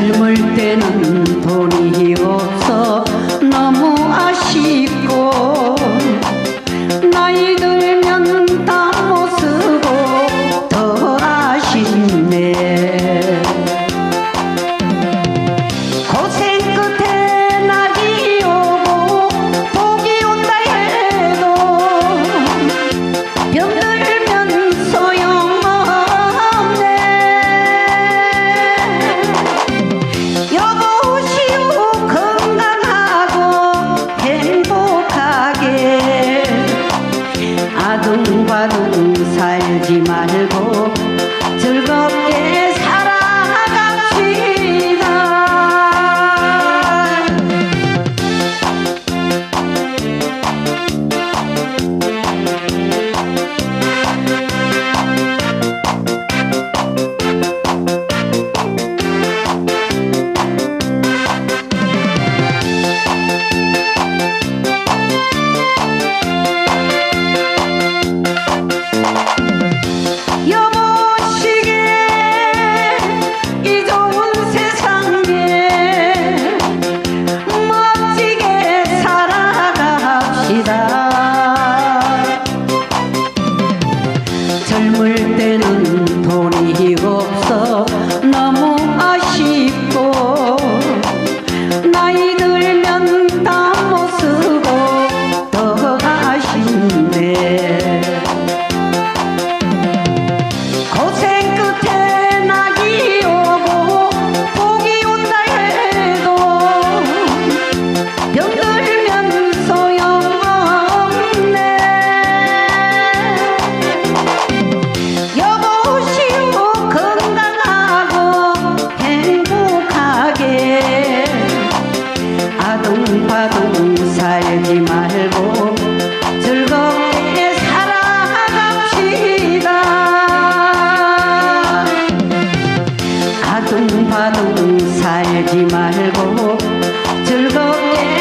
젊을 때는 돈이 없어. 너무 아쉬워. 살지 말고 즐겁게 방파동 살지 말고 즐겁게 살아갑시다. 아둥바둥 살지 말고 즐겁게